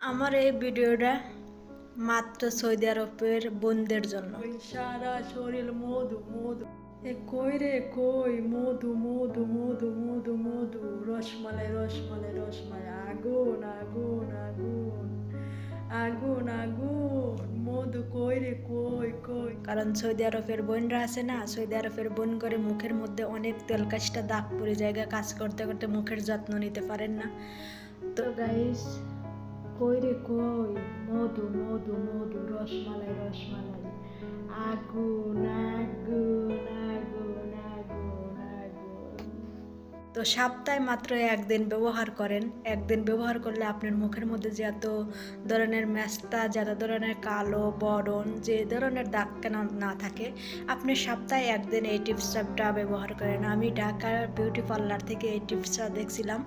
আমার এই ভিডিওটা মাত্র সৌদি আরবের বোনদের জন্য। সারা শরীর মধু মধু। এ কই রে কই? মধু মধু মধু মধু মধু। রসমালাই রসমালাই রসমালাই। আগুন আগুন আগুন। আগুন আগুন। মধু কই রে কই কই? কারণ সৌদি আরবের বোনরা আছে না সৌদি আরবের বোন করে মুখের মধ্যে অনেক তেল কাজটা দাগ পড়ে জায়গা কাজ করতে করতে মুখের যত্ন নিতে পারেন না। তো গাইস কই রে কই? মধু মধু মধু রসমালাই রসমালাই। আগুন আগুন তো সপ্তাহে মাত্র একদিন ব্যবহার করেন। একদিন ব্যবহার করলে আপনার মুখের মধ্যে যে এত ধরনের ম্যাস্তা যত ধরনের কালো, বরণ, যে ধরনের দাগ কেন না থাকে, আপনি সপ্তাহে একদিন এই টিপসটা ব্যবহার করেন। আমি ঢাকার বিউটি পার্লার থেকে এই টিপসটা দেখছিলাম।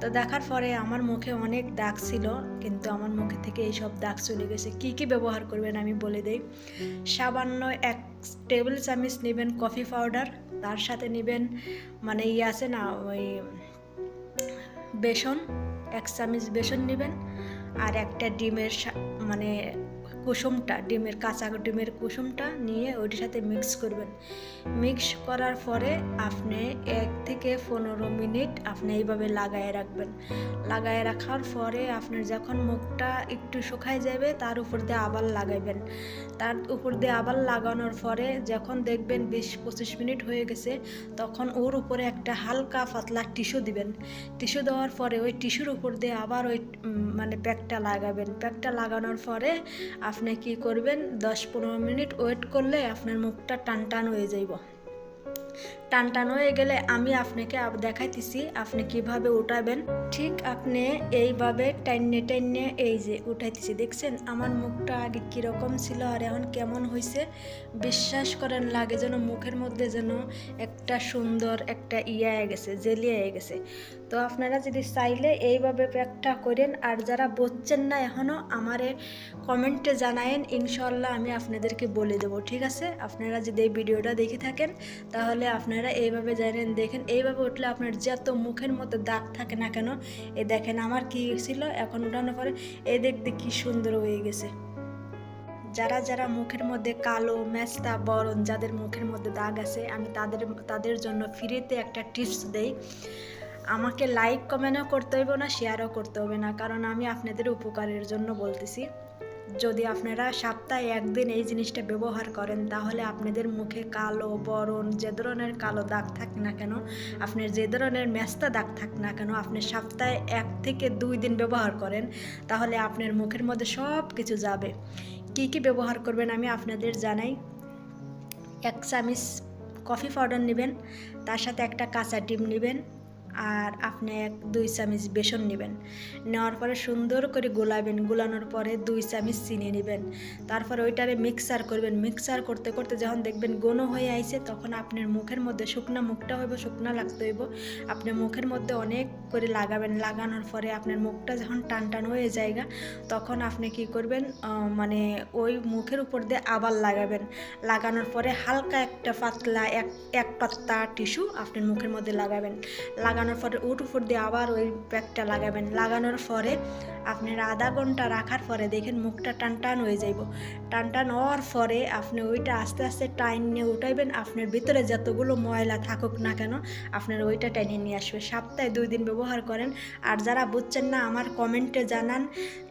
তো দেখার পরে আমার মুখে অনেক দাগ ছিল, কিন্তু আমার মুখে থেকে এইসব দাগ চলে গেছে। কি কি ব্যবহার করবেন আমি বলে দিই। সামান্য এক টেবিল চামচ নেবেন, কফি পাউডার, তার সাথে নেবেন মানে ইয়ে আছে না, ওই বেসন, এক চামিচ বেসন নেবেন, আর একটা ডিমের মানে কুসুমটা, ডিমের, কাঁচা ডিমের কুসুমটা নিয়ে ওইটার সাথে মিক্স করবেন। মিক্স করার পরে আপনি এক থেকে পনেরো মিনিট আপনি এইভাবে লাগায় রাখবেন। লাগায় রাখার পরে আপনার যখন মুখটা একটু শুকায় যাবে, তার উপর দিয়ে আবার লাগাইবেন। তার উপর দিয়ে আবার লাগানোর পরে যখন দেখবেন বিশ পঁচিশ মিনিট হয়ে গেছে, তখন ওর উপরে একটা হালকা পাতলা টিস্যু দিবেন। টিস্যু দেওয়ার পরে ওই টিস্যুর উপর দিয়ে আবার ওই মানে প্যাকটা লাগাবেন। প্যাকটা লাগানোর পরে আপনি কি করবেন? দশ পনেরো মিনিট ওয়েট করলে আপনার মুখটা টান টান হয়ে যাইব। টান টান হয়ে গেলে আমি আপনাকে দেখাইতেছি আপনি কীভাবে উঠাবেন। ঠিক আপনি এইভাবে টাইনে টাইনে এই যে উঠাইতেছি, দেখছেন? আমার মুখটা আগে কীরকম ছিল আর এখন কেমন হয়েছে বিশ্বাস করেন, লাগে যেন মুখের মধ্যে যেন একটা সুন্দর একটা ইয়া গেছে, জেলিয়ে গেছে। তো আপনারা যদি চাইলে এইভাবে প্যাকটা করেন আর যারা বুঝছেন না এখনও আমারে কমেন্টে জানায়েন ইনশাল্লাহ আমি আপনাদেরকে বলে দেবো। ঠিক আছে? আপনারা যদি এই ভিডিওটা দেখে থাকেন, তাহলে আপনারা এইভাবে জানেন দেখেন, এইভাবে উঠলে আপনার যত মুখের মতো দাগ থাকে না কেন এই দেখেন আমার কি ছিল, এখন উঠানোর পরে এই দেখতে কি সুন্দর হয়ে গেছে। যারা যারা মুখের মধ্যে কালো, মেস্তা, বরণ, যাদের মুখের মধ্যে দাগ আছে, আমি তাদের তাদের জন্য ফ্রিতে একটা টিপস দেই। আমাকে লাইক কমেন্টও করতে হইব না শেয়ারও করতে হবে না, কারণ আমি আপনাদের উপকারের জন্য বলতেছি। যদি আপনারা সপ্তাহে একদিন এই জিনিসটা ব্যবহার করেন, তাহলে আপনাদের মুখে কালো, বরণ, যে ধরনের কালো দাগ থাক না কেন, আপনার যে ধরনের মেস্তা দাগ থাক না কেন, আপনি সপ্তাহে এক থেকে দুই দিন ব্যবহার করেন, তাহলে আপনার মুখের মধ্যে সব কিছু যাবে। কি কি ব্যবহার করবেন আমি আপনাদের জানাই। এক চামচ কফি পাউডার নেবেন, তার সাথে একটা কাঁচা ডিম নেবেন আর আপনি এক দুই চামচ বেসন নেবেন। নেওয়ার পরে সুন্দর করে গোলাবেন। গোলানোর পরে দুই চামচ চিনি নেবেন। তারপরে ওইটারে মিক্সার করবেন। মিক্সার করতে করতে যখন দেখবেন গনো হয়ে আইছে, তখন আপনার মুখের মধ্যে শুকনা মুখটা হইব, শুকনা লাগতে হইব। আপনি মুখের মধ্যে অনেক করে লাগাবেন। লাগানোর পরে আপনার মুখটা যখন টান টান হয়ে যায়গা, তখন আপনি কি করবেন মানে ওই মুখের উপর দিয়ে আবার লাগাবেন। লাগানোর পরে হালকা একটা পাতলা এক এক পাত্তা টিস্যু আপনার মুখের মধ্যে লাগাবেন। লাগানোর পরে উট উপর দিয়ে আবার ওই প্যাকটা লাগাবেন। লাগানোর পরে আপনার আধা ঘণ্টা রাখার পরে দেখেন মুখটা টান টান হয়ে যাইব। টান টান হওয়ার পরে আপনি ওইটা আস্তে আস্তে টাইন নিয়ে উঠাইবেন। আপনার ভিতরে যতগুলো ময়লা থাকুক না কেন আপনার ওইটা টাইনে নিয়ে আসবে। সপ্তাহে দুই দিন ব্যবহার করেন। আর যারা বুঝছেন না, আমার কমেন্টে জানান।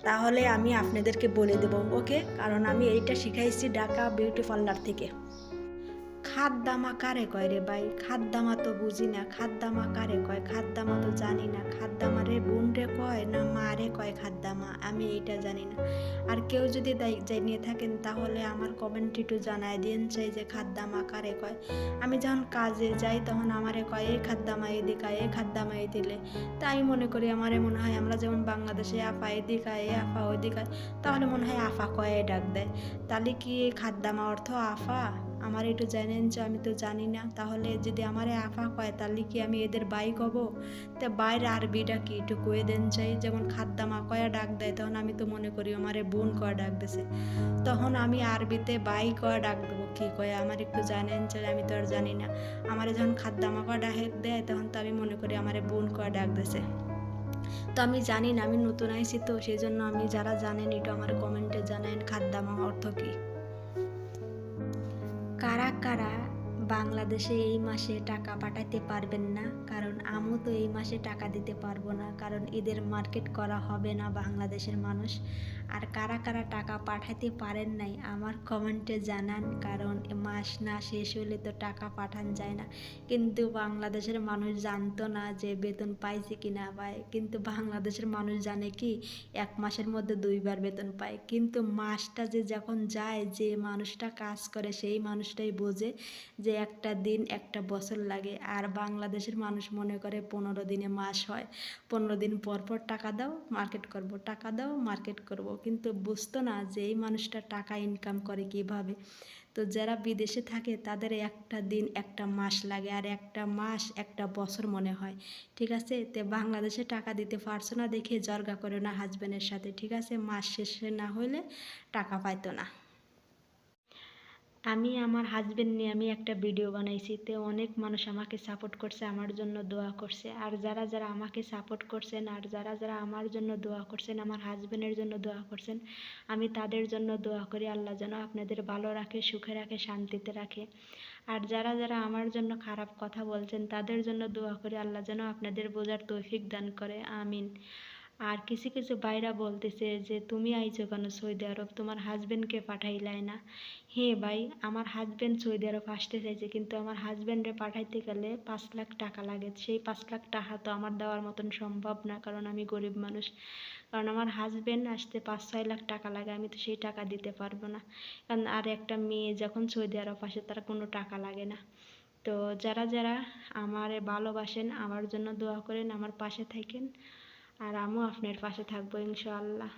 তাহলে আমি আপনাদেরকে বলে দেব, ওকে? কারণ আমি এইটা শিখাইছি ঢাকা বিউটি পার্লার থেকে। খাদ্দামা কারে কয় রে ভাই? খাদ্দামা তো বুঝি না। খাদ্দামা কারে কয় খাদ্দামা, আমি এইটা জানি না। আর কেউ যদি জানিয়ে থাকেন, তাহলে আমার কমেন্ট একটু জানায় দিন চাই যে খাদ্দামা কারে কয়? আমি যখন কাজে যাই, তখন আমারে কয়, এই খাদ্দামা এদিকে এ খাদ্দামা দিলে তাই মনে করি আমারে মনে হয় আমরা যেমন বাংলাদেশে আফা এদিকে এ আফা ওদিকে তাহলে মনে হয় আফা কয়ে ডাক দেয়। তাহলে কি খাদ্দামা অর্থ আফা? আমার একটু জানেন যে আমি তো জানি না। তাহলে যদি আমারে আফা কয়, তাহলে কি আমি এদের বাই কব? তা বাইরে আরবিটা কি একটু কয়ে দেন চাই। যেমন খাদ্দামা কয়া ডাক দেয়, তখন আমি তো মনে করি আমারে বোন কয়া ডাক দিছে। তখন আমি আরবিতে বাই কয়া ডাক দেবো। কি কয়ে? আমার একটু জানেন চাই আমি তো আর জানি না। আমারে যখন খাদ্দামা কয়া ডাক দেয়, তখন তো আমি মনে করি আমারে বোন কয়া ডাক দিছে। তো আমি জানি না, আমি নতুন আইছি তো সেই জন্য আমি যারা জানেন এটা আমার কমেন্টে জানেন খাদ্দামা অর্থ কী। কারা কারা বাংলাদেশে এই মাসে টাকা পাঠাতে পারবেন না? কারণ আমিও তো এই মাসে টাকা দিতে পারব না। কারণ এদের মার্কেট করা হবে না বাংলাদেশের মানুষ। আর কারা কারা টাকা পাঠাতে পারেন নাই, আমার কমেন্টে জানান। কারণ মাস না শেষ হলে তো টাকা পাঠান যায় না। কিন্তু বাংলাদেশের মানুষ জানতো না যে বেতন পাইছে কি না পায় কিন্তু বাংলাদেশের মানুষ জানে কি, এক মাসের মধ্যে দুইবার বেতন পায়। কিন্তু মাসটা যে যখন যায়, যে মানুষটা কাজ করে, সেই মানুষটাই বোঝে যে একটা দিন, একটা বছর লাগে। আর বাংলাদেশের মানুষ মনে করে পনেরো দিনে মাস হয়। পনেরো দিন পর পর টাকা দাও মার্কেট করব। টাকা দাও মার্কেট করব। কিন্তু বুঝতো না যে এই মানুষটা টাকা ইনকাম করে কীভাবে। তো যারা বিদেশে থাকে, তাদের একটা দিন, একটা মাস লাগে। আর একটা মাস, একটা বছর মনে হয়। ঠিক আছে? তে বাংলাদেশে টাকা দিতে পারছ না দেখে জর্গা করে না হাজব্যান্ডের সাথে। ঠিক আছে? মাস শেষে না হলে টাকা পাইতো না। আমি আমার হাজবেন্ড নিয়ে আমি একটা ভিডিও বানাইছি। তো অনেক মানুষ আমাকে সাপোর্ট করছে, আমার জন্য দোয়া করছে। আর যারা যারা আমাকে সাপোর্ট করছেন, আর যারা যারা আমার জন্য দোয়া করছেন, আমার হাজবেন্ডের জন্য দোয়া করছেন, আমি তাদের জন্য দোয়া করি। আল্লাহ যেন আপনাদের ভালো রাখে, সুখে রাখে, শান্তিতে রাখে। আর যারা যারা আমার জন্য খারাপ কথা বলছেন, তাদের জন্য দোয়া করি। আল্লাহ যেন আপনাদের বোঝার তৌফিক দান করে। আমিন। আর কিছু কিছু বাইরা বলতেছে যে, তুমি আইছো কেন সৌদি আরব? তোমার হাজবেন্ডকে পাঠাইলাই না? হ্যাঁ ভাই, আমার হাজবেন্ড সৌদি আরব আসতে চাইছে, কিন্তু আমার হাজবেন্ডে পাঠাইতে গেলে পাঁচ লাখ টাকা লাগে। সেই পাঁচ লাখ টাকা তো আমার দেওয়ার মতন সম্ভব না, কারণ আমি গরিব মানুষ। কারণ আমার হাজবেন্ড আসতে পাঁচ, ছয় লাখ টাকা লাগে, আমি তো সেই টাকা দিতে পারব না। কারণ আর একটা মেয়ে যখন সৌদি আরব আসে, তার কোনো টাকা লাগে না। তো যারা যারা আমার ভালোবাসেন, আমার জন্য দোয়া করেন, আমার পাশে থাকেন। আর আমিও আপনার পাশে থাকব ইনশাআল্লাহ।